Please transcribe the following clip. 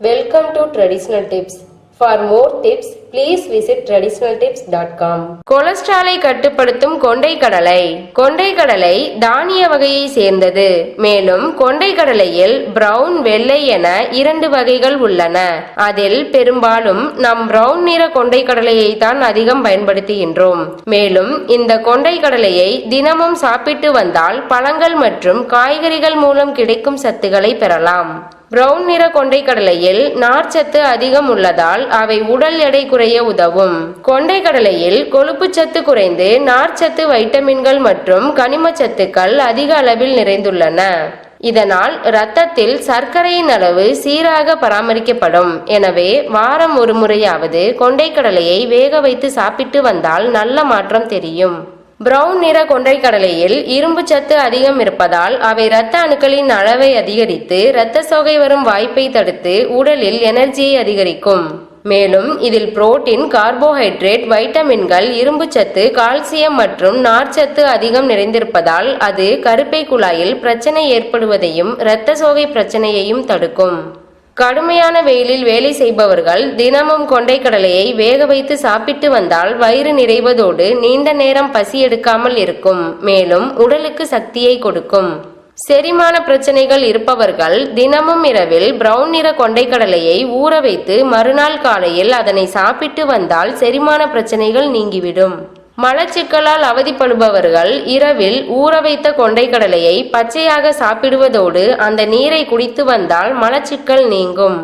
Welcome to traditional tips for more tips please visit traditional tips dot com கொலஸ்ட்ராலை கட்டுப்படுத்தும் கொண்டை கடலை கொண்டை கடலை தானிய வகையை சேர்ந்தது. மேலும் கொண்டை கடலையில் பிரவுன் வெள்ளை என இரண்டு வகைகள் உள்ளன. அதில் பெரும்பாலும் நம் பிரவுன் நிற கொண்டை கடலையை தான் அதிகம் பயன்படுத்துகின்றோம். மேலும் இந்த கொண்டை கடலையை தினமும் சாப்பிட்டு வந்தால் பழங்கள் மற்றும் காய்கறிகள் மூலம் கிடைக்கும் சத்துக்களை பெறலாம். பிரவுன் நிற கொண்டைக்கடலையில் நார்ச்சத்து அதிகம் உள்ளதால் அவை உடல் எடை குறைய உதவும். கொண்டைக்கடலையில் கொழுப்பு சத்து குறைந்து நார்ச்சத்து வைட்டமின்கள் மற்றும் கனிமச்சத்துக்கள் அதிக அளவில் நிறைந்துள்ளன. இதனால் இரத்தத்தில் சர்க்கரையின் அளவு சீராக பராமரிக்கப்படும். எனவே வாரம் ஒரு முறையாவது கொண்டைக்கடலையை வேக வைத்து சாப்பிட்டு வந்தால் நல்ல மாற்றம் தெரியும். பிரவுன் நிற கொண்டைக்கடலையில் இரும்பு சத்து அதிகம் இருப்பதால் அவை இரத்த அணுக்களின் அளவை அதிகரித்து இரத்த சோகை வரும் வாய்ப்பை தடுத்து உடலில் எனர்ஜியை அதிகரிக்கும். மேலும் இதில் புரோட்டீன் கார்போஹைட்ரேட் வைட்டமின்கள் இரும்புச்சத்து கால்சியம் மற்றும் நார்ச்சத்து அதிகம் நிறைந்திருப்பதால் அது கருப்பை குழாயில் பிரச்சனை ஏற்படுவதையும் இரத்த சோகை பிரச்சனையையும் தடுக்கும். கடுமையான வெயிலில் வேலை செய்பவர்கள் தினமும் கொண்டைக்கடலையை வேக வைத்து சாப்பிட்டு வந்தால் வயிறு நிறைவதோடு நீண்ட நேரம் பசி எடுக்காமல் இருக்கும். மேலும் உடலுக்கு சக்தியை கொடுக்கும். செரிமான பிரச்சனைகள் இருப்பவர்கள் தினமும் இரவில் பிரவுன் நிற கொண்டைக்கடலையை ஊற வைத்து மறுநாள் காலையில் அதனை சாப்பிட்டு வந்தால் செரிமான பிரச்சனைகள் நீங்கிவிடும். மலச்சிக்கலால் அவதிப்படுபவர்கள் இரவில் ஊற வைத்த கொண்டைக்கடலையை பச்சையாக சாப்பிடுவதோடு அந்த நீரை குடித்து வந்தால் மலச்சிக்கல் நீங்கும்.